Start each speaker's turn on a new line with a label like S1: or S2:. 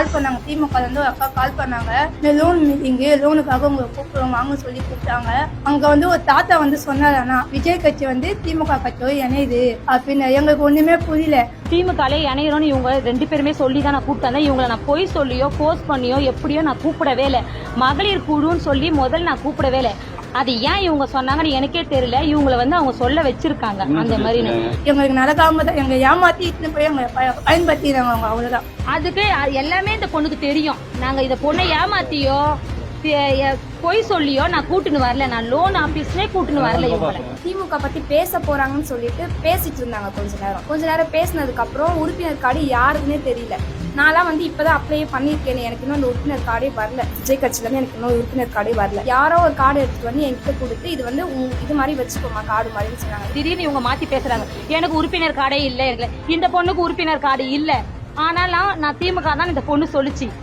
S1: கால் பண்ணாங்க. திமுக வந்து ஒரு அக்கா கால் பண்ணாங்க. இந்த லோன் மீட்டிங்கு லோனுக்காக உங்களை கூப்பிடுவோம் வாங்க சொல்லி கூப்பிட்டாங்க. அங்க வந்து ஒரு தாத்தா வந்து சொன்னாரானா விஜய் கட்சி வந்து திமுக கட்சியோ இணையுது. அப்படின்னு எங்களுக்கு ஒண்ணுமே புரியல.
S2: திமுகலே இணையிறோம்னு இவங்க ரெண்டு பேருமே சொல்லி தான் நான் கூப்பிட்டேன். இவங்களை நான் பொய் சொல்லியோ போஸ்ட் பண்ணியோ எப்படியோ நான் கூப்பிடவே இல்லை. மகளிர் குழுன்னு சொல்லி முதல்ல நான் கூப்பிடவே இல்லை. அது ஏன் இவங்க சொன்னாங்கன்னு எனக்கே தெரியல. இவங்கள வந்து அவங்க சொல்ல வச்சிருக்காங்க. அந்த மாதிரி
S1: எங்களுக்கு நடக்காம தான் எங்க ஏமாத்தி இட்டுன்னு போய் எங்களை ப- பயன்படுத்திடுறாங்க அவங்க அவ்வளவுதான்.
S2: அதுக்கு எல்லாமே இந்த பொண்ணுக்கு தெரியும். நாங்க இந்த பொண்ணை ஏமாத்தியோ பொய் சொல்லியோ நான் கூட்டுன்னு வரல. நான் லோன் ஆபீஸ்லயே கூட்டுன்னு வரல இவங்களை.
S3: திமுக பத்தி பேச போறாங்கன்னு சொல்லிட்டு பேசிட்டு இருந்தாங்க கொஞ்ச நேரம். கொஞ்ச நேரம் பேசினதுக்கு அப்புறம் உறுப்பினர் கார்டு யாருக்குன்னே தெரியல. நான்லாம் வந்து இப்பதான் அப்ளை பண்ணியிருக்கேன். எனக்கு இன்னும் அந்த உறுப்பினர் கார்டே வரல. விஜய் கட்சியில இருந்து எனக்கு இன்னும் உறுப்பினர் கார்டே வரல. யாரோ ஒரு கார்டு எடுத்துட்டு வந்து என்கிட்ட கொடுத்து இது வந்து இது மாதிரி வச்சுக்கோமா கார்டு மாதிரின்னு சொன்னாங்க.
S2: திடீர்னு இவங்க மாத்தி பேசுறாங்க. எனக்கு உறுப்பினர் கார்டே இல்ல இந்த பொண்ணுக்கு உறுப்பினர் கார்டு இல்ல. ஆனாலும் நான் திமுக தான் இந்த பொண்ணு சொல்லுச்சு.